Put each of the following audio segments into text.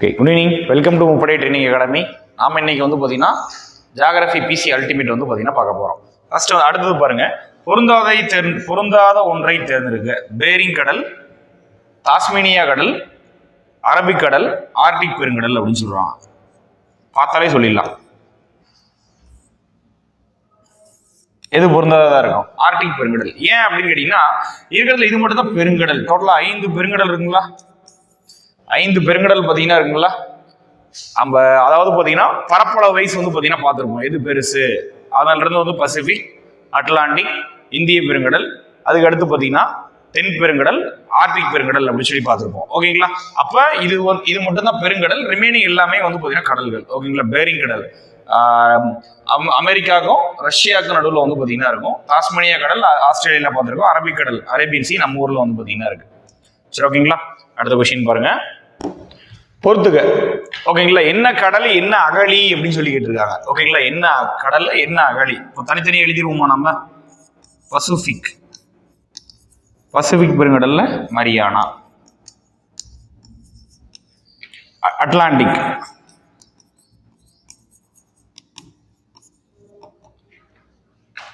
Okay good evening welcome to முப்படை training academy நாம் இன்னைக்கு வந்து பார்த்தீங்கன்னா ஜாகிரபி பிசி அல்டிமேட் வந்து பார்த்தீங்கன்னா பார்க்க போகிறோம் ஃபர்ஸ்ட் அடுத்தது பாருங்க. பொருந்தாதை தேர்ந்து பொருந்தாத ஒன்றை தேர்ந்தெடுக்க. பேரிங் கடல் தாஸ்மேனியா கடல் அரபிக் கடல் ஆர்டிக் பெருங்கடல் அப்படின்னு சொல்கிறாங்க பார்த்தாலே சொல்லிடலாம். எது பொருந்தாததா இருக்கும்? ஆர்டிக் பெருங்கடல். ஏன் அப்படின்னு கேட்டிங்கன்னா இருக்கிறதுல இது மட்டும் தான் பெருங்கடல் டோட்டலாக ஐந்து பெருங்கடல் இருக்குங்களா? ஐந்து பெருங்கடல் பார்த்தீங்கன்னா இருக்குங்களா? நம்ம அதாவது பார்த்தீங்கன்னா பரப்பளவு வயசு வந்து பார்த்தீங்கன்னா பார்த்துருப்போம். எது பெருசு? அதனாலிருந்து வந்து பசிபிக் அட்லாண்டிக் இந்திய பெருங்கடல். அதுக்கு அடுத்து பார்த்தீங்கன்னா தென் பெருங்கடல் ஆர்டிக் பெருங்கடல் அப்படின்னு சொல்லி பார்த்துருப்போம். ஓகேங்களா அப்போ இது வந்து இது மட்டும்தான் பெருங்கடல். ரிமைனிங் எல்லாமே வந்து பார்த்தீங்கன்னா கடல்கள். ஓகேங்களா பேரிங் கடல். அம்- அமெரிக்காவுக்கும் ரஷ்யாவுக்கும் நடுவில் வந்து பார்த்தீங்கன்னா இருக்கும். தாஸ்மனியா கடல் ஆஸ்திரேலியாவில் பார்த்துருக்கோம். அரபிக் கடல் அரேபியன் சி நம்ம ஊரில் வந்து பார்த்தீங்கன்னா இருக்கு. சரி ஓகேங்களா அடுத்த கொஸ்டின் பாருங்க. பொறுத்துக்க. ஓகேங்களா? என்ன கடல் என்ன அகழி அப்படின்னு சொல்லி கேட்டிருக்காங்க. ஓகேங்களா? என்ன கடல் என்ன அகழி? இப்போ தனித்தனியாக எழுதிடுவோமா நம்ம? Pacific. Pacific பெருங்கடல்ல Mariana. Atlantic.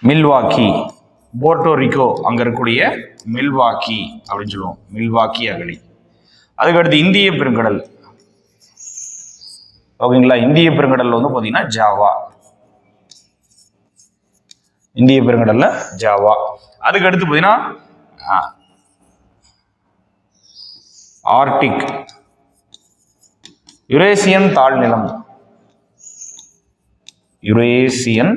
Milwaukee. Puerto Rico இருக்கக்கூடிய மில்வாக்கி அப்படின்னு சொல்லுவோம். மில்வாக்கி அகழி. அதுக்கடுத்து இந்திய பெருங்கடல். ஓகேங்களா? இந்திய பெருங்கடல் வந்து பார்த்தீங்கன்னா ஜாவா. இந்திய பெருங்கடல்ல ஜாவா. அதுக்கு அடுத்து பார்த்தீங்கன்னா ஆர்டிக் யுரேசியன் தாழ்நிலம் யுரேசியன்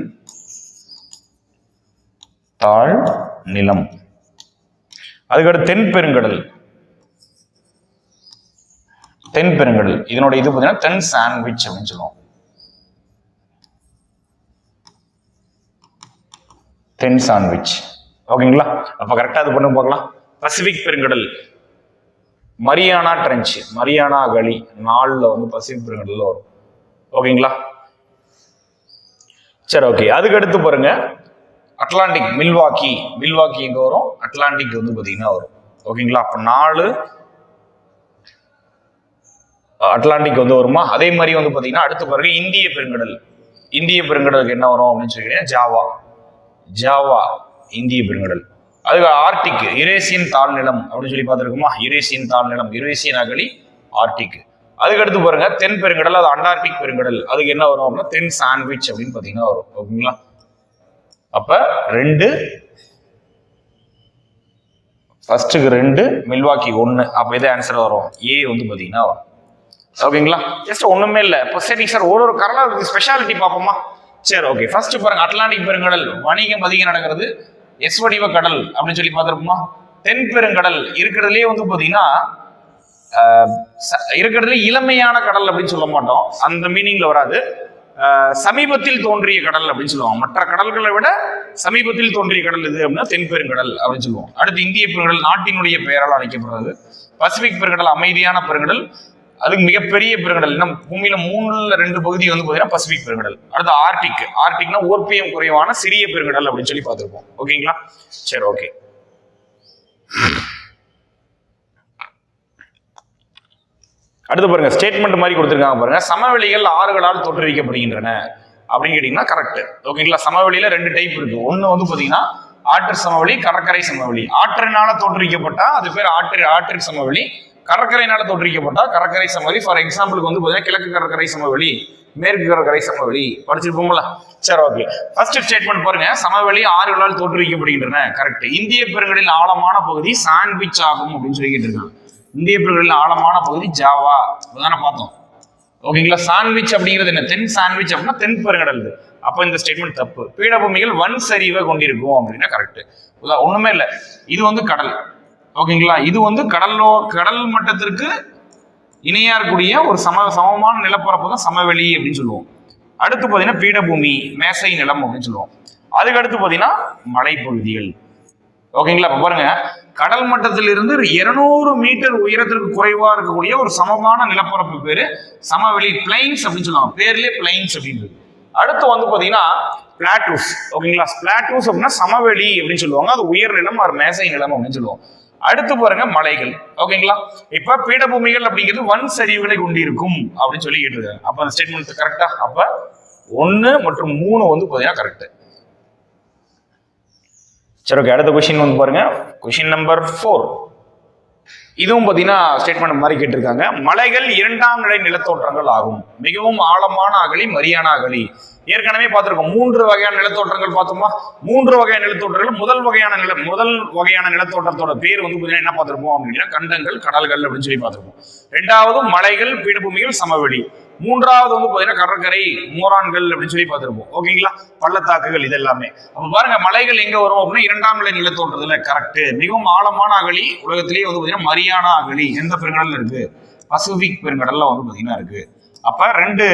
தாழ் நிலம். அதுக்கடுத்து தென் பெருங்கடல். தென் பெருங்கடல். இதனோட இது பார்த்தீங்கன்னா தென் சாண்ட்விச் அப்படின்னு சொல்லுவோம். தென் சாண்ட்விச் ஓகேங்களா? அப்போ கரெக்டாக அது பண்ண பார்க்கலாம். பசிபிக் பெருங்கடல். மரியானா ட்ரெஞ்ச் மரியானா கலி நாளில் வந்து பசிபிக் பெருங்கடலில் வரும். ஓகேங்களா? சரி ஓகே அதுக்கு அடுத்து பாருங்க. அட்லாண்டிக் மில்வாக்கி மில்வாக்கி எங்கே வரும்? அட்லாண்டிக் வந்து பார்த்தீங்கன்னா வரும். ஓகேங்களா? அப்போ நாலு அட்லாண்டிக் வந்து வருமா? அதே மாதிரி வந்து பார்த்தீங்கன்னா அடுத்து பாருங்க இந்திய பெருங்கடல். இந்திய பெருங்கடலுக்கு என்ன வரும் அப்படின்னு சொல்லி ஜாவா. ஜாவா இந்திய பெருங்கடல். அதுக்கு ஆர்டிக் யுரேசியன் தாழ்நிலம் அப்படின்னு சொல்லி பார்த்துருக்கோமா? யுரேசியன் தாழ்நிலம் யுரேசியன் அகலி ஆர்டிக் அதுக்கு அடுத்து பாருங்க தென் பெருங்கடல் அது அண்டார்டிக் பெருங்கடல். அதுக்கு என்ன வரும் அப்படின்னா தென் சாண்ட்விச் அப்படின்னு பார்த்தீங்கன்னா வரும். ஓகேங்களா? அப்போ ரெண்டு ஃபர்ஸ்ட்டுக்கு ரெண்டு மில்வாக்கி ஒன்று அப்போ எது ஆன்சர் வரும்? ஏ வந்து பார்த்தீங்கன்னா வரும். ஓகேங்களா? ஜஸ்ட் ஒண்ணுமே இல்லை. இப்போ சரி சார் ஒரு ஒரு கடலாக ஸ்பெஷாலிட்டி பார்ப்போமா? சரி ஓகே ஃபர்ஸ்ட் பாருங்க அட்லாண்டிக் பெருங்கடல். வணிகம் அதிகம் நடக்கிறது. எஸ் வடிவ கடல் அப்படின்னு சொல்லி பார்த்துருப்போமா? தென் பெருங்கடல். இருக்கிறதுலே வந்து பார்த்தீங்கன்னா ச- இருக்கிறதுல இளமையான கடல் அப்படின்னு சொல்ல மாட்டோம். அந்த மீனிங்ல வராது. சமீபத்தில் தோன்றிய கடல் அப்படின்னு சொல்லுவாங்க. மற்ற கடல்களை விட சமீபத்தில் தோன்றிய கடல் இது அப்படின்னா தென் பெருங்கடல் அப்படின்னு சொல்லுவோம். அடுத்து இந்திய பெருங்கடல் நாட்டினுடைய பெயரால் அழைக்கப்படுறது. பசிபிக் பெருங்கடல் அமைதியான பெருங்கடல். அதுக்கு மிகப்பெரிய பெருங்கடல் இன்னும் பூமியில மூணுல ரெண்டு பகுதி வந்து பார்த்தீங்கன்னா பசிபிக் பெருங்கடல் அடுத்து ஆர்டிக் ஆர்டிக்னா ஓர்பியம் குறைவான சிறிய பெருங்கடல் அப்படின்னு சொல்லி பார்த்துருப்போம். ஓகேங்களா? சரி ஓகே. அடுத்து பாருங்க ஸ்டேட்மெண்ட் மாதிரி கொடுத்துருக்காங்க பாருங்க. சமவெளிகள் ஆறுகளால் தோற்றுவிக்கப்படுகின்றன அப்படின்னு கேட்டீங்கன்னா கரெக்ட் ஓகேங்களா? சமவெளியில ரெண்டு டைப் இருக்கு. ஒண்ணு வந்து பாத்தீங்கன்னா ஆற்று சமவெளி கடற்கரை சமவெளி. ஆற்றினால தோற்றுவிக்கப்பட்டா அது பேர் ஆற்று ஆற்று சமவெளி. கடற்கரையினால தோற்றுவிக்கப்பட்டால் கடற்கரை சமவெளி ஃபார் எக்ஸாம்பிளுக்கு வந்து பார்த்தீங்கன்னா கிழக்கு கடற்கரை சமவெளி மேற்கு கடற்கரை சமவெளி. படிச்சிருப்போம்ல சரி ஓகே ஃபர்ஸ்ட் ஸ்டேட்மெண்ட் பாருங்க. சமவெளி ஆறுகளால் தோற்றுவிக்கப்படுகின்றன. கரெக்ட் இந்திய பெருங்கடலின் ஆழமான பகுதி சாண்ட்விச் ஆகும் அப்படின்னு சொல்லிக்கிட்டு இருக்காங்க. இந்திய பெருங்கடலின் ஆழமான பகுதி ஜாவா. அதானே பார்த்தோம். ஓகேங்களா சாண்ட்விச் அப்படிங்கிறது என்ன? தென் சாண்ட்விச் அப்படின்னா தென் பெருங்கடல் அப்போ இந்த ஸ்டேட்மெண்ட் தப்பு. பீடபூமிகள் வன் சரிவை கொண்டிருக்கும் அப்படின்னா கரெக்ட் ஒண்ணுமே இல்லை. இது வந்து கடல். ஓகேங்களா? இது வந்து கடலோ கடல் மட்டத்திற்கு இணையா இருக்கக்கூடிய ஒரு சம சமமான நிலப்பரப்பு தான் சமவெளி அப்படின்னு சொல்லுவோம். அடுத்து பார்த்தீங்கன்னா பீடபூமி மேசை நிலம் அப்படின்னு சொல்லுவோம். அதுக்கு அடுத்து பார்த்தீங்கன்னா மலைப்பகுதிகள். ஓகேங்களா? இப்போ பாருங்க. கடல் மட்டத்திலிருந்து இருநூறு மீட்டர் உயரத்திற்கு குறைவா இருக்கக்கூடிய ஒரு சமமான நிலப்பரப்பு பேரு சமவெளி பிளைன்ஸ் அப்படின்னு சொல்லுவாங்க. பேர்லேயே பிளைன்ஸ் அப்படின்றது அடுத்து வந்து பார்த்தீங்கன்னா பிளாட்டூஸ். ஓகேங்களா? பிளாட்டூஸ் அப்படின்னா சமவெளி அப்படின்னு சொல்லுவாங்க. அது உயர் நிலம் ஒரு மேசை நிலம் அப்படின்னு சொல்லுவோம். அடுத்து பாருங்க மலைகள். ஓகேங்களா இப்ப பீடபூமிகள் அப்படிங்கிறது வன் சரிவுகளை கொண்டிருக்கும் அப்படின்னு சொல்லி கேட்டிருக்காங்க. அப்ப அந்த ஸ்டேட்மெண்ட் கரெக்டா அப்ப ஒன்னு மற்றும் மூணு வந்து பாத்தீங்கன்னா கரெக்ட் சரி ஓகே அடுத்த கொஸ்டின் வந்து பாருங்க. கொஸ்டின் நம்பர் ஃபோர் இதுவும் பார்த்தீங்கன்னா ஸ்டேட்மெண்ட் மாதிரி கேட்டிருக்காங்க. மலைகள் இரண்டாம் நிலை நிலத்தோற்றங்கள் ஆகும். மிகவும் ஆழமான அகழி மரியானா அகழி. ஏற்கனவே பார்த்திருக்கோம். மூன்று வகையான நிலத்தோற்றங்கள் பார்த்தோமா? மூன்று வகையான நிலத்தோற்றங்கள் முதல் வகையான நில முதல் வகையான நிலத்தோற்றத்தோட பேர் வந்து பார்த்தீங்கன்னா என்ன பார்த்திருப்போம் அப்படின்னா கண்டங்கள் கடல்கள் அப்படின்னு சொல்லி பார்த்திருப்போம். ரெண்டாவது மலைகள் பீடபூமிகள் சமவெளி. மூன்றாவது வந்து பார்த்தீங்கன்னா கடற்கரை மோரான்கள் அப்படின்னு சொல்லி பார்த்திருப்போம். ஓகேங்களா பள்ளத்தாக்குகள் இது எல்லாமே பாருங்க மலைகள் எங்க வரும் அப்படின்னா இரண்டாம் நிலை நிலத்தோன்றதுல கரெக்ட் மிகவும் ஆழமான அகழி உலகத்திலேயே வந்து பார்த்தீங்கன்னா மரியானா அகழி எந்த பெருங்கடல்ல இருக்கு? பசிபிக் பெருங்கடல்ல வந்து பார்த்தீங்கன்னா இருக்கு. அப்போ ரெண்டு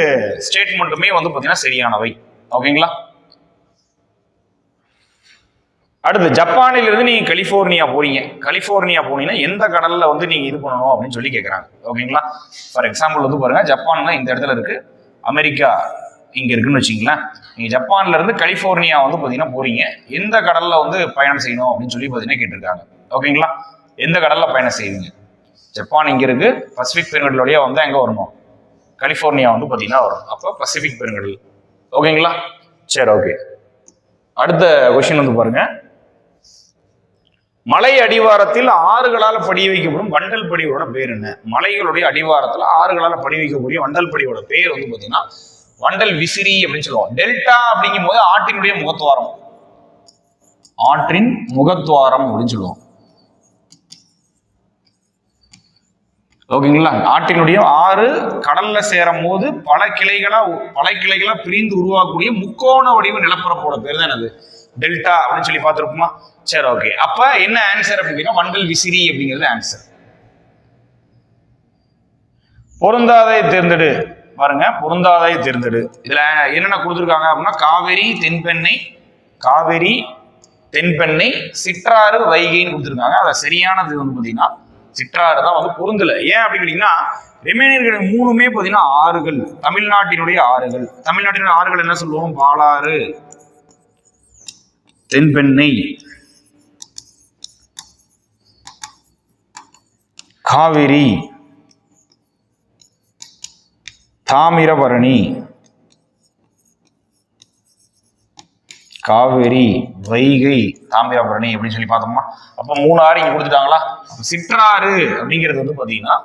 ஸ்டேட்மெண்ட்டுமே வந்து பார்த்தீங்கன்னா சரியானவை. ஓகேங்களா? அடுத்து ஜப்பானில இருந்து நீங்க கலிபோர்னியா போறீங்க. கலிஃபோர்னியா போனீங்கன்னா எந்த கடல்ல வந்து நீங்க இது பண்ணணும் அப்படின்னு சொல்லி கேட்குறாங்க ஓகேங்களா? ஃபார் எக்ஸாம்பிள் வந்து பாருங்க ஜப்பான்னா இந்த இடத்துல இருக்கு. அமெரிக்கா இங்க இருக்குன்னு வச்சுங்களேன் நீங்க ஜப்பான்ல இருந்து கலிஃபோர்னியா வந்து பாத்தீங்கன்னா போறீங்க. எந்த கடல்ல வந்து பயணம் செய்யணும் அப்படின்னு சொல்லி பாத்தீங்கன்னா கேட்டிருக்காங்க. ஓகேங்களா? எந்த கடல்ல பயணம் செய்வீங்க? ஜப்பான் இங்க இருக்கு. பசிபிக் பெருங்கடல் வழியா வந்து எங்க வரணும்? கலிஃபோர்னியா வந்து பார்த்தீங்கன்னா வரும். அப்போ பசிபிக் பெருங்கடல். ஓகேங்களா? சரி ஓகே அடுத்த கொஷின் வந்து பாருங்க. மலை அடிவாரத்தில் ஆறுகளால் படி வைக்கப்படும் வண்டல் படியோட பேர் என்ன? மலைகளுடைய அடிவாரத்தில் ஆறுகளால் படி வைக்கக்கூடிய வண்டல் படியோட பேர் வந்து பார்த்தீங்கன்னா வண்டல் விசிறி அப்படின்னு சொல்லுவோம் டெல்டா அப்படிங்கும் போது ஆற்றினுடைய முகத்துவாரம். ஆற்றின் முகத்துவாரம் அப்படின்னு சொல்லுவோம் ஓகேங்களா? நாட்டினுடைய ஆறு கடல்ல சேரும் போது பல கிளைகளா பல கிளைகளா பிரிந்து உருவாக்கக்கூடிய முக்கோண வடிவ நிலப்பரப்போட பேர் தான் அது டெல்டா அப்படின்னு சொல்லி பார்த்துருப்போமா? சரி ஓகே. அப்ப என்ன ஆன்சர் அப்படின்னா வண்டல் விசிறி அப்படிங்கிறது ஆன்சர் பொருந்தாதை தேர்ந்தெடு. பாருங்க பொருந்தாதை தேர்ந்தெடு. இதுல என்னென்ன கொடுத்துருக்காங்க அப்படின்னா காவேரி தென்பெண்ணை காவிரி தென்பெண்ணை சிற்றாறு வைகைன்னு கொடுத்துருக்காங்க. அதை சரியானது வந்து பார்த்தீங்கன்னா சிற்றாறு தான் வந்து பொருந்தல. ஏன் அப்படின்னு கேட்டீங்கன்னா ரிமைனர்கள் மூணுமே பார்த்தீங்கன்னா ஆறுகள். தமிழ்நாட்டினுடைய ஆறுகள். தமிழ்நாட்டினுடைய ஆறுகள் என்ன சொல்லுவோம்? பாலாறு தென்பெண்ணை. காவிரி. தாமிரபரணி. காவேரி வைகை தாமிரபரணி அப்படின்னு சொல்லி பார்த்தோம்னா அப்போ மூணு ஆறு இங்கே கொடுத்துட்டாங்களா? சிற்றாறு அப்படிங்கிறது வந்து பார்த்தீங்கன்னா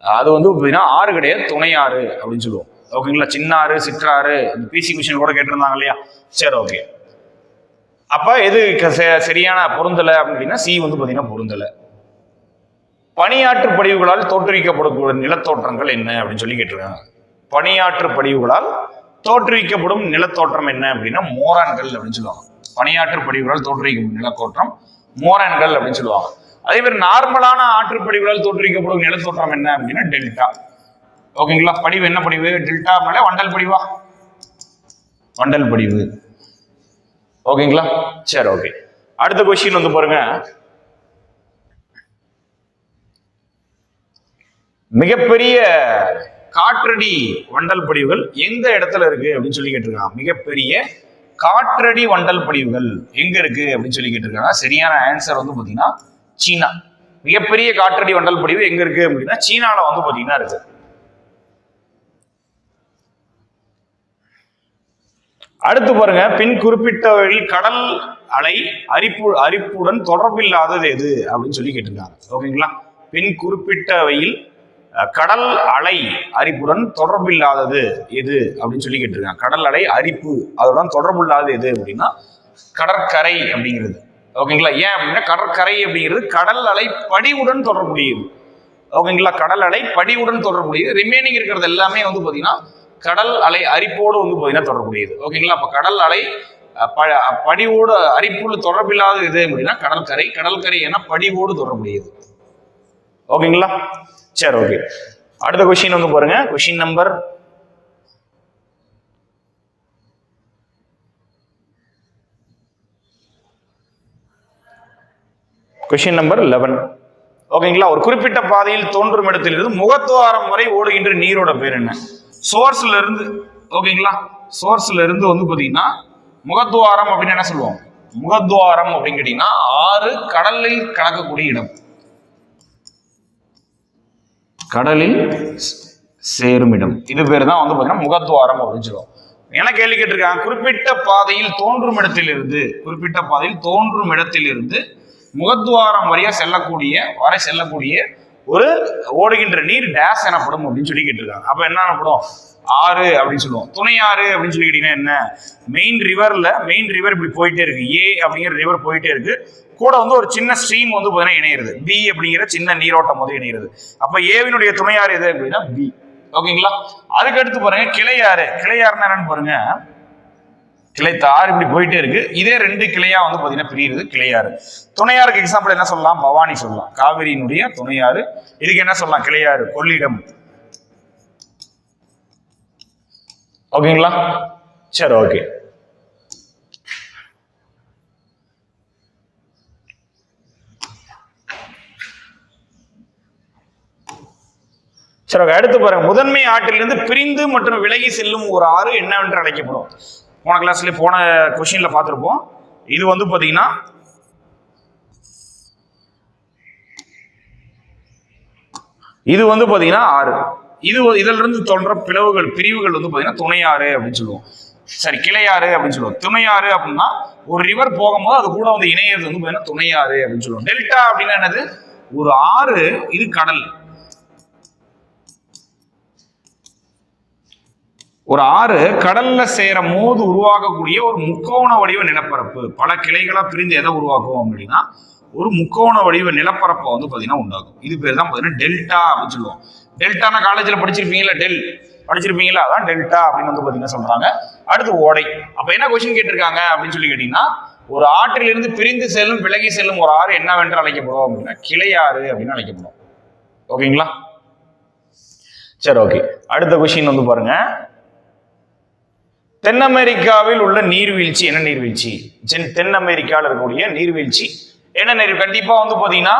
அது வந்து பார்த்தீங்கன்னா ஆறு கிடையாது துணை ஆறு அப்படின்னு சொல்லுவோம். ஓகேங்களா சின்னாறு சிற்றாறு இந்த பிசி கொஷின் கூட கேட்டிருந்தாங்க இல்லையா? சரி ஓகே அப்போ எது க- ச- சரியான பொருந்தலை அப்படின்னா சி வந்து பார்த்தீங்கன்னா பொருந்தலை. பணியாற்று படிவுகளால் தோற்றுவிக்கப்படக்கூடிய நிலத்தோற்றங்கள் என்ன அப்படின்னு சொல்லி கேட்டிருக்காங்க. பணியாற்று படிவுகளால் தோற்றுவிக்கப்படும் நிலத்தோற்றம் என்ன அப்படின்னா மோரான்கள் அப்படின்னு சொல்லுவாங்க. பணியாற்று படிவுகளால் தோற்றுவிக்கப்படும் நிலத்தோற்றம் மோரான்கள் அப்படின்னு சொல்லுவாங்க. அதே மாதிரி நார்மலான ஆற்றுப்படிவுகளால் தோற்றுவிக்கப்படும் நிலத்தோற்றம் என்ன அப்படின்னா டெல்டா. ஓகேங்களா? படிவு என்ன படிவு? டெல்டா மேல வண்டல் படிவா? வண்டல் படிவு. ஓகேங்களா? சரி ஓகே. அடுத்த கொஸ்டின் வந்து பாருங்க. மிகப்பெரிய காற்றடி வண்டல் படிவுகள் எந்த இடத்துல இருக்கு அப்படின்னு சொல்லி கேட்டிருக்காங்க. மிகப்பெரிய காற்றடி வண்டல் படிவுகள் எங்க இருக்கு அப்படின்னு சொல்லி கேட்டிருக்காங்க. சரியான ஆன்சர் வந்து பாத்தீங்கன்னா சீனா. மிகப்பெரிய காற்றடி வண்டல் படிவு எங்க இருக்கு அப்படின்னா சீனால வந்து பாத்தீங்கன்னா இருக்கு. அடுத்து பாருங்க பின் குறிப்பிட்டவர்கள் கடல் அலை அரிப்பு அரிப்புடன் தொடர்பில்லாதது எது அப்படின்னு சொல்லி கேட்டிருக்காங்க. ஓகேங்களா பின் குறிப்பிட்டவையில் கடல் அலை அரிப்புடன் தொடர்பில்லாதது எது அப்படின்னு சொல்லி கேட்டிருக்காங்க. கடல் அலை அரிப்பு அதுடன் தொடர்பில்லாதது எது அப்படின்னா கடற்கரை அப்படிங்கிறது. ஓகேங்களா? ஏன் அப்படின்னா கடற்கரை அப்படிங்கிறது கடல் அலை படிவுடன் தொடர்புடையது. ஓகேங்களா? கடல் அலை படிவுடன் தொடர்புடையது. ரிமைனிங் இருக்கிறது எல்லாமே வந்து பார்த்தீங்கன்னா கடல் அலை அரிப்போடு வந்து பார்த்தீங்கன்னா தொடர்புடையது. ஓகேங்களா? அப்போ கடல் அலை ப- படிவோடு அரிப்போடு தொடர்பில்லாத எது அப்படின்னா கடற்கரை. கடற்கரை ஏன்னா படிவோடு தொடர்புடையது. ஓகேங்களா? சரி ஓகே அடுத்த கொஷின் வந்து பாருங்க. Question number question number eleven ஓகேங்களா ஒரு குறிப்பிட்ட பாதையில் தோன்றும் இடத்திலிருந்து முகத்துவாரம் வரை ஓடுகின்ற நீரோட பேர் என்ன? சோர்ஸ்ல இருந்து ஓகேங்களா சோர்ஸ்ல இருந்து வந்து பாத்தீங்கன்னா முகத்துவாரம் அப்படின்னு என்ன சொல்லுவோம்? முகத்துவாரம் அப்படின்னு கேட்டீங்கன்னா ஆறு கடலில் கலக்கக்கூடிய இடம். கடலில் சேருமிடம். இது பேர் தான் வந்து பார்த்தீங்கன்னா முகத்துவாரம் அப்படின்னு சொல்லுவோம் என்ன கேள்வி கேட்டிருக்காங்க? குறிப்பிட்ட பாதையில் தோன்றும் இடத்திலிருந்து குறிப்பிட்ட பாதையில் தோன்றும் இடத்திலிருந்து முகத்துவாரம் வழியா செல்லக்கூடிய வரை செல்லக்கூடிய ஒரு ஓடுகின்ற நீர் டேஸ் எனப்படும் அப்படின்னு சொல்லி கேட்டிருக்காங்க. அப்ப என்ன எனப்படும்? ஆறு அப்படின்னு சொல்லுவோம். துணை ஆறு அப்படின்னு சொல்லி கேட்டீங்கன்னா என்ன? மெயின் ரிவர்ல மெயின் ரிவர் இப்படி போயிட்டே இருக்கு. ஏ அப்படிங்கிற ரிவர் போயிட்டே இருக்கு. கூட வந்து ஒரு சின்ன ஸ்ட்ரீம் வந்து பார்த்தீங்கன்னா இணையிறது. பி அப்படிங்கிற சின்ன நீரோட்டம் வந்து இணையிறது. அப்ப ஏவினுடைய துணையாறு எது அப்படின்னா பி ஓகேங்களா அதுக்கடுத்து பாருங்க கிளையாறு கிளையாறுன்னா என்னன்னு பாருங்க. கிளைத்த ஆறு இப்படி போயிட்டே இருக்கு. இதே ரெண்டு கிளையா வந்து பாத்தீங்கன்னா பிரியுது கிளையாறு துணையாருக்கு எக்ஸாம்பிள் என்ன சொல்லலாம்? பவானி சொல்லலாம். காவிரியினுடைய துணையாறு இதுக்கு என்ன சொல்லலாம்? கிளையாறு கொள்ளிடம். ஓகேங்களா? சரி ஓகே. சரி okay. அடுத்து பாருங்க. முதன்மை ஆற்றிலிருந்து பிரிந்து மற்றும் விலகி செல்லும் ஒரு ஆறு என்னவென்று அழைக்கப்படும். போன கிளாஸ்ல போன கொஸ்டின்ல பார்த்திருப்போம். இது வந்து பாத்தீங்கன்னா இது வந்து பாத்தீங்கன்னா ஆறு. இது இதிலிருந்து இதுல இருந்து தோன்ற பிளவுகள் பிரிவுகள் வந்து பாத்தீங்கன்னா துணையாறு அப்படின்னு சொல்லுவோம். சரி கிளையாறு அப்படின்னு சொல்லுவோம். துணையாறு அப்படின்னா ஒரு ரிவர் போகும்போது அது கூட வந்து இணையது வந்து பாத்தீங்கன்னா துணையாறு அப்படின்னு சொல்லுவோம். டெல்டா அப்படின்னா என்னது? ஒரு ஆறு இது கடல். ஒரு ஆறு கடல்ல சேர போது உருவாகக்கூடிய ஒரு முக்கோண வடிவ நிலப்பரப்பு. பல கிளைகளா பிரிந்து எதை உருவாக்கும் அப்படின்னா ஒரு முக்கோண வடிவ நிலப்பரப்பை வந்து பாத்தீங்கன்னா உண்டாகும் இது பேர் தான் பாத்தீங்கன்னா டெல்டா அப்படின்னு சொல்லுவோம். டெல்டானா காலேஜில் படிச்சிருப்பீங்களா டெல். படிச்சிருப்பீங்களா அதான் டெல்டா அப்படின்னு வந்து பார்த்தீங்கன்னா சொல்றாங்க. அடுத்து ஓடை. அப்போ என்ன கொஸ்டின் கேட்டிருக்காங்க அப்படின்னு சொல்லி கேட்டீங்கன்னா ஒரு ஆற்றிலிருந்து பிரிந்து செல்லும் விலகி செல்லும் ஒரு ஆறு என்னவென்று அழைக்கப்படும் அப்படின்னா கிளையாறு அப்படின்னு அழைக்கப்படும். ஓகேங்களா? சரி ஓகே. அடுத்த கொஸ்டின் வந்து பாருங்க. தென் அமெரிக்காவில் உள்ள நீர்வீழ்ச்சி என்ன நீர்வீழ்ச்சி? தென் தென் அமெரிக்காவில் இருக்கக்கூடிய நீர்வீழ்ச்சி. என்ன நீர்? கண்டிப்பாக வந்து பார்த்தீங்கன்னா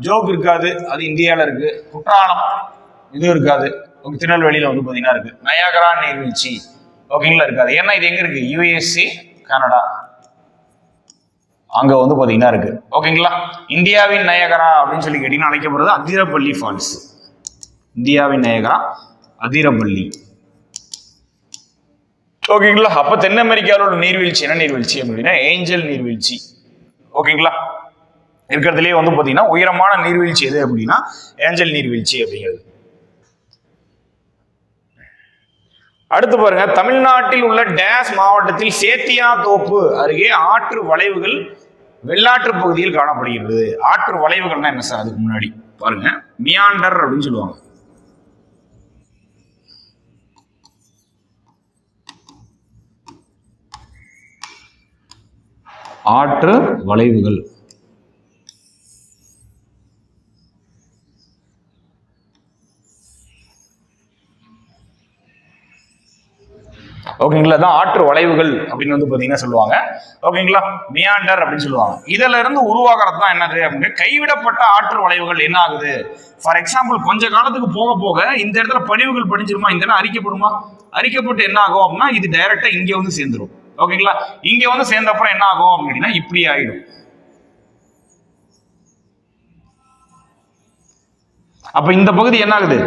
ஜோக் இருக்காது. அது இந்தியாவில் இருக்கு. குற்றாலம். இதுவும் இருக்காது. ஓகே, திருநெல்வேலியில் வந்து பார்த்தீங்கன்னா இருக்குது நயாகரா நீர்வீழ்ச்சி. ஓகேங்களா இருக்காது. ஏன்னா இது எங்கே இருக்குது யுஎஸ்சி கனடா அங்கே வந்து பார்த்தீங்கன்னா இருக்குது ஓகேங்களா இந்தியாவின் நயகரா அப்படின்னு சொல்லி கேட்டிங்கன்னா அழைக்கப்படுறது அதிரப்பள்ளி ஃபால்ஸ் இந்தியாவின் நயகரா அதிரப்பள்ளி. ஓகேங்களா அப்போ தென் அமெரிக்காவோட நீர்வீழ்ச்சி என்ன நீர்வீழ்ச்சி அப்படின்னா ஏஞ்சல் நீர்வீழ்ச்சி. ஓகேங்களா இருக்கிறதுலேயே வந்து பார்த்தீங்கன்னா உயரமான நீர்வீழ்ச்சி எது அப்படின்னா ஏஞ்சல் நீர்வீழ்ச்சி அப்படிங்கிறது. அடுத்து பாருங்க தமிழ்நாட்டில் உள்ள டேஸ் மாவட்டத்தில் சேத்தியா தோப்பு அருகே ஆற்று வளைவுகள் வெள்ளாற்று பகுதியில் காணப்படுகிறது ஆற்று வளைவுகள்னா என்ன சார் அதுக்கு முன்னாடி? பாருங்க மியாண்டர் அப்படின்னு சொல்லுவாங்க. ஆற்று வளைவுகள். ஓகேங்களா தான் ஆற்று வளைவுகள் அப்படின்னு வந்து பார்த்தீங்கன்னா சொல்லுவாங்க. ஓகேங்களா மியாண்டர் அப்படின்னு சொல்லுவாங்க. இதில் இருந்து உருவாகிறது தான் என்னது அப்படின்னு கைவிடப்பட்ட ஆற்று வளைவுகள் என்ன ஆகுது? ஃபார் எக்ஸாம்பிள் கொஞ்ச காலத்துக்கு போக போக இந்த இடத்துல படிவுகள் படிஞ்சிருமா? இந்த இடம் அரிக்கப்படுமா? அரிக்கப்பட்டு என்ன ஆகும் அப்படின்னா இது டைரெக்டாக இங்கே வந்து சேர்ந்துரும். ஓகேங்களா இங்கே வந்து சேர்ந்த அப்புறம் என்ன ஆகும் அப்படின்னா இப்படி ஆயிடும். அப்ப இந்த பகுதி என்ன ஆகுது?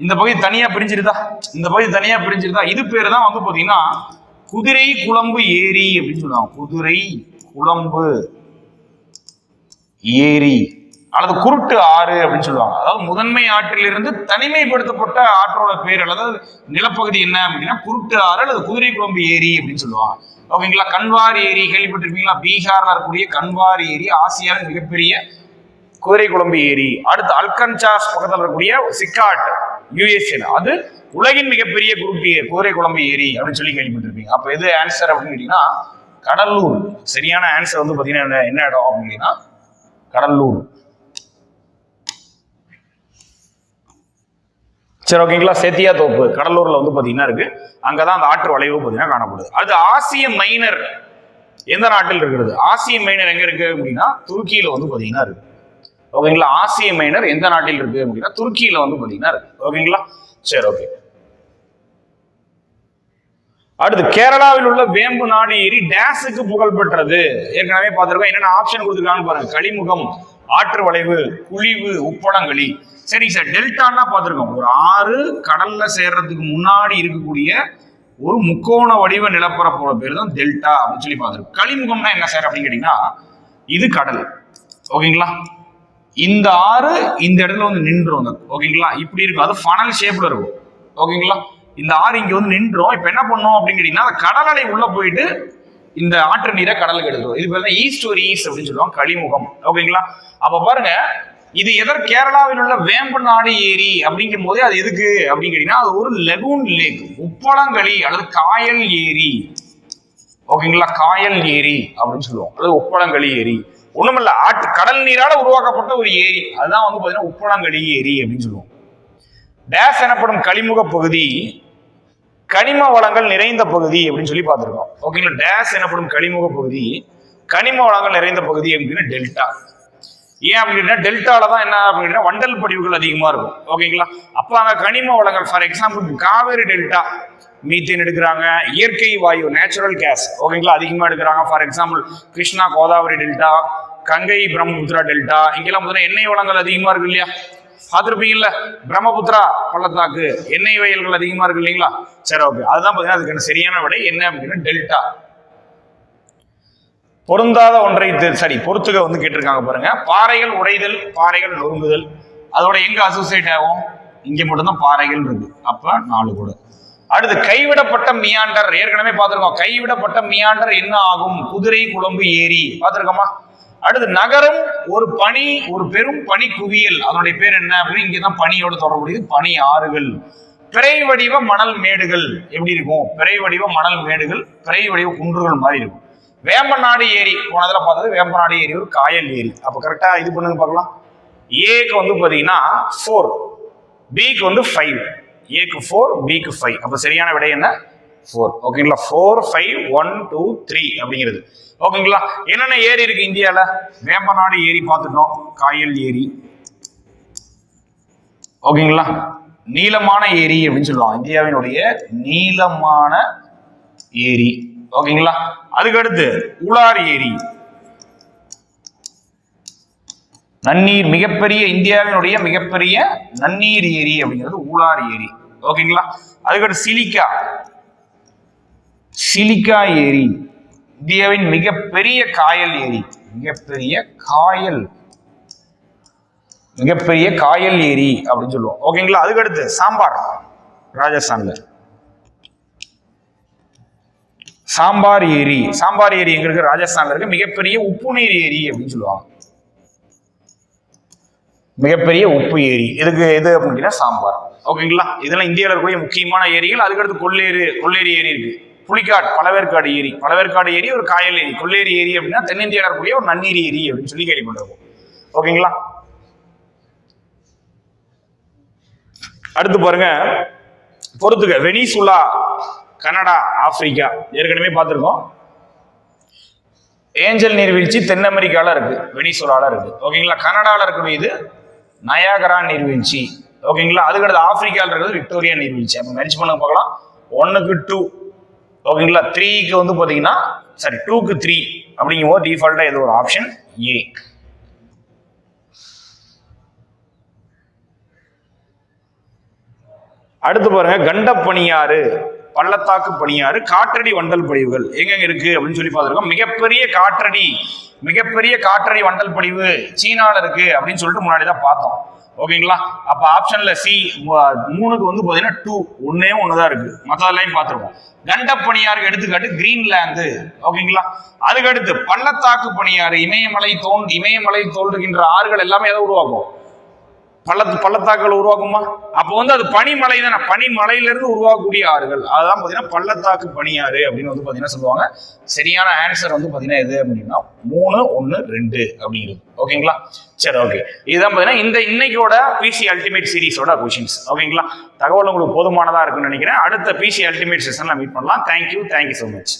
இந்த பகுதி தனியா பிரிஞ்சிருதா? இந்த பகுதி தனியா பிரிஞ்சிருதா? இது பேர் தான் வந்து பாத்தீங்கன்னா குதிரை குழம்பு ஏரி அப்படின்னு சொல்லுவாங்க. குதிரை குழம்பு ஏரி. அல்லது குருட்டு ஆறு அப்படின்னு சொல்லுவாங்க. அதாவது முதன்மை ஆற்றிலிருந்து தனிமைப்படுத்தப்பட்ட ஆற்றோட பேர் அல்லது நிலப்பகுதி என்ன அப்படின்னா குருட்டு ஆறு அல்லது குதிரை குழம்பு ஏரி அப்படின்னு சொல்லுவாங்க. ஓகேங்களா? கண்வார் ஏரி கேள்விப்பட்டிருப்பீங்களா? பீகார்ல இருக்கக்கூடிய கண்வார் ஏரி ஆசியாவின் மிகப்பெரிய குதிரை குழம்பு ஏரி. அடுத்து அல்கன்சாஸ் பக்கத்தில் இருக்கக்கூடிய சிக்காட். யூஎஸ்ஏல அது உலகின் மிகப்பெரிய குருட்டி கோரை குதிரை குழம்பு ஏரி அப்படின்னு சொல்லி கேள்விப்பட்டிருப்பீங்க. அப்போ எது ஆன்சர் அப்படின்னு கேட்டீங்கன்னா கடலூர். சரியான ஆன்சர் வந்து பார்த்தீங்கன்னா என்ன- என்ன இடம் அப்படின்னா கடலூர். சரி ஓகேங்களா சேத்தியா தோப்பு கடலூர்ல வந்து பாத்தீங்கன்னா இருக்கு. அங்கதான் அந்த ஆற்று வளைவு பாத்தீங்கன்னா காணப்படுது. அது ஆசிய மைனர் எந்த நாட்டில் இருக்கிறது? ஆசிய மைனர் எங்க இருக்கு அப்படின்னா துருக்கியில வந்து பாத்தீங்கன்னா இருக்கு. ஓகேங்களா? ஆசிய மைனர் எந்த நாட்டில் இருக்கு அப்படின்னா துருக்கியில வந்து பாத்தீங்கன்னா இருக்கு. ஓகேங்களா? சரி ஓகே. அடுத்து கேரளாவில் உள்ள வேம்பு நாடு ஏரி டேஸுக்கு புகழ் பெற்றது. ஏற்கனவே பார்த்துருக்கோம். என்னென்ன ஆப்ஷன் கொடுத்துருக்காங்கன்னு பாருங்க. களிமுகம் ஆற்று வளைவு குழிவு உப்பளங்களி. சரி சார் டெல்டான்னா பார்த்துருக்கோம். ஒரு ஆறு கடல்ல சேர்றதுக்கு முன்னாடி இருக்கக்கூடிய ஒரு முக்கோண வடிவ நிலப்பரப்போட பேர் தான் டெல்டா அப்படின்னு சொல்லி பார்த்துருக்கோம். களிமுகம்னா என்ன சார் அப்படின்னு கேட்டீங்கன்னா இது கடல். ஓகேங்களா? இந்த ஆறு இந்த இடத்துல வந்து நின்றும் ஓகேங்களா? இப்படி இருக்கும். அது ஃபனல் ஷேப்ல இருக்கும். ஓகேங்களா? இந்த ஆறு இங்க வந்து நின்றோம். இப்போ என்ன பண்ணும் அப்படின்னு கேட்டீங்கன்னா அந்த கடல் அலை உள்ள போயிட்டு இந்த ஆற்று நீரை கடலுக்கு எடுத்துரும். இது பேர் தான் ஈஸ்ட் ஒரு ஈஸ்ட் அப்படின்னு சொல்லுவாங்க. கழிமுகம். ஓகேங்களா? அப்ப பாருங்க இது எதர் கேரளாவில் உள்ள வேம்பநாடு ஏரி அப்படிங்கும் போதே அது எதுக்கு அப்படின்னு கேட்டீங்கன்னா அது ஒரு லெகூன் லேக் உப்பளங்களி அல்லது காயல் ஏரி. ஓகேங்களா? காயல் ஏரி அப்படின்னு சொல்லுவோம். அல்லது உப்பளங்களி ஏரி. ஒண்ணுமில்ல ஆட்டு கடல் நீரால உருவாக்கப்பட்ட ஒரு ஏரி. அதுதான் வந்து பாத்தீங்கன்னா உப்பளங்களி ஏரி அப்படின்னு சொல்லுவோம். டேஸ் எனப்படும் கழிமுக பகுதி கனிம வளங்கள் நிறைந்த பகுதி அப்படின்னு சொல்லி பார்த்துருக்கோம். ஓகேங்களா டேஸ் எனப்படும் கழிமுக பகுதி கனிம வளங்கள் நிறைந்த பகுதி அப்படின்னா டெல்டா. ஏன் அப்படின்னா டெல்டால தான் என்ன அப்படின்னா வண்டல் படிவுகள் அதிகமா இருக்கும். ஓகேங்களா அப்ப அங்க கனிம வளங்கள் for example Kaveri delta. Methane எடுக்கிறாங்க. இயற்கை வாயு நேச்சுரல் கேஸ் ஓகேங்களா அதிகமாக எடுக்கிறாங்க. For example Krishna Godavari delta Ganga Brahmaputra delta. இங்கெல்லாம் பார்த்தீங்கன்னா எண்ணெய் வளங்கள் அதிகமாக இருக்கு இல்லையா? பார்த்துருப்பீங்கல்ல? பிரம்மபுத்திரா பள்ளத்தாக்கு. எண்ணெய் வயல்கள் அதிகமாக இருக்கு இல்லைங்களா? சரி ஓகே அதுதான் பார்த்தீங்கன்னா அதுக்கான சரியான விடை? என்ன அப்படின்னா டெல்டா. பொருந்தாத ஒன்றை தெ- சரி பொறுத்துக வந்து கேட்டிருக்காங்க பாருங்க. பாறைகள் உடைதல் பாறைகள் நொறுங்குதல். அதோட எங்க அசோசியேட் ஆகும்? இங்க மட்டும்தான் பாறைகள் இருக்கு. அப்ப நாலு கூட. அடுத்து கைவிடப்பட்ட மியாண்டர் ஏற்கனவே பார்த்துருக்கோம். கைவிடப்பட்ட மியாண்டர் என்ன ஆகும்? குதிரை குழம்பு ஏரி. பார்த்துருக்கோமா? அடுத்து நகரம் ஒரு பனி ஒரு பெரும் பனி குவியல் அதனுடைய பேர் என்ன அப்படின்னு இங்கதான் பனியோட தொடர்புடையது பனி ஆறுகள். பிறை வடிவ மணல் மேடுகள். எப்படி இருக்கும்? பிறை வடிவ மணல் மேடுகள் பிறை வடிவ குன்றுகள் மாதிரி இருக்கும். வேம்பநாடு ஏரி. போனதில் பார்த்தது வேம்பநாடு ஏரி ஒரு காயல் ஏரி. அப்போ கரெக்டாக இது பண்ணுங்க பார்க்கலாம். ஏக்கு வந்து பார்த்தீங்கன்னா ஃபோர் பிக்கு வந்து ஃபைவ் ஏக்கு ஃபோர் பிக்கு ஃபைவ் அப்போ சரியான விடை என்ன? ஃபோர் ஓகேங்களா four five one two three அப்படிங்கிறது. ஓகேங்களா என்னென்ன ஏரி இருக்கு இந்தியாவில் வேம்பநாடு ஏரி பார்த்துட்டோம். காயல் ஏரி. ஓகேங்களா நீளமான ஏரி அப்படின்னு சொல்லுவாங்க. இந்தியாவினுடைய நீளமான ஏரி. ஓகேங்களா அதுக்கடுத்து உலார் ஏரி. நன்னீர் மிகப்பெரிய இந்தியாவினுடைய மிகப்பெரிய நன்னீர் ஏரி அப்படிங்கிறது ஊலார் ஏரி. ஓகேங்களா? அதுக்கடுத்து சிலிக்கா. சிலிக்கா ஏரி. இந்தியாவின் மிகப்பெரிய காயல் ஏரி. மிகப்பெரிய காயல். மிகப்பெரிய காயல் ஏரி அப்படின்னு சொல்லுவோம். ஓகேங்களா? அதுக்கடுத்து சாம்பார். ராஜஸ்தான்ல. சாம்பார் ஏரி. சாம்பார் ஏரி எங்க இருக்கு ராஜஸ்தான்ல இருக்கு. மிகப்பெரிய உப்பு நீர் ஏரி அப்படின்னு சொல்லுவாங்க. மிகப்பெரிய உப்பு ஏரி. இதுக்கு எது அப்படின்னா சாம்பார். ஓகேங்களா? இதெல்லாம் இந்தியாவில் இருக்கக்கூடிய முக்கியமான ஏரிகள். அதுக்கடுத்து கொள்ளேறு கொள்ளேரி ஏரி இருக்கு. புலிக்காட் பழவேற்காடு ஏரி. பழவேற்காடு ஏரி ஒரு காயல் ஏரி. கொள்ளேரி ஏரி அப்படின்னா தென்னிந்தியாவில் இருக்கக்கூடிய ஒரு நன்னீர் ஏரி அப்படின்னு சொல்லி கேள்விப்பட்டிருக்கோம். ஓகேங்களா? அடுத்து பாருங்க. பொறுத்துக்க. Venezuela Canada Africa. ஏற்கனவே பார்த்துருக்கோம். ஏஞ்சல் நீர்வீழ்ச்சி தென் அமெரிக்காவில் இருக்கு. வெனிசுலாவில் இருக்கு. ஓகேங்களா? கனடாவில் இருக்கக்கூடியது நயாகரா நீர்வீழ்ச்சி. ஓகேங்களா? அதுக்கடுத்து ஆப்பிரிக்காவில் இருக்கிறது விக்டோரியா நீர்வீழ்ச்சி. அப்போ மேட்ச் பண்ண பார்க்கலாம். ஒன்னுக்கு டூ ஓகேங்களா? த்ரீக்கு வந்து பார்த்தீங்கன்னா சாரி டூக்கு த்ரீ அப்படிங்கும்போது டிஃபால்ட்டாக இது ஒரு ஆப்ஷன் ஏ அடுத்து பாருங்க கண்டப்பணியாறு பள்ளத்தாக்கு பனியாறு காற்றடி வண்டல் படிவுகள். எங்கெங்க இருக்கு அப்படின்னு சொல்லி பார்த்துருக்கோம். மிகப்பெரிய காற்றடி மிகப்பெரிய காற்றடி வண்டல் படிவு சீனால இருக்கு அப்படின்னு சொல்லிட்டு முன்னாடி தான் பார்த்தோம். ஓகேங்களா? அப்ப ஆப்ஷன்ல சி மூணுக்கு வந்து பாத்தீங்கன்னா டூ ஒன்னே ஒண்ணுதான் இருக்கு. மற்றதெல்லாம் பார்த்துருக்கோம். கண்ட பனியாருக்கு எடுத்துக்காட்டு கிரீன்லாந்து. ஓகேங்களா? அதுக்கடுத்து பள்ளத்தாக்கு பணியாறு இமயமலை தோன் இமயமலை தோன்றுகின்ற ஆறுகள் எல்லாமே எதை உருவாக்கும்? பள்ளத்து பள்ளத்தாக்குகள் உருவாக்குமா அப்போ வந்து அது பனிமலை தானே பனிமலையிலிருந்து உருவாக்கக்கூடிய ஆறுகள். அதுதான் பார்த்தீங்கன்னா பள்ளத்தாக்கு பனியாறு அப்படின்னு வந்து பார்த்தீங்கன்னா சொல்லுவாங்க. சரியான ஆன்சர் வந்து பார்த்தீங்கன்னா எது அப்படின்னா மூணு ஒன்று ரெண்டு அப்படிங்கிறது. ஓகேங்களா? சரி ஓகே இதுதான் பார்த்தீங்கன்னா இந்த இன்னைக்கோட பிசி அல்டிமேட் சீரிஸோட கொஷின்ஸ் ஓகேங்களா? தகவல் உங்களுக்கு போதுமானதாக இருக்குன்னு நினைக்கிறேன். அடுத்த பிசி அல்டிமேட் செஷன்ல மீட் பண்ணலாம். Thank you thank you so much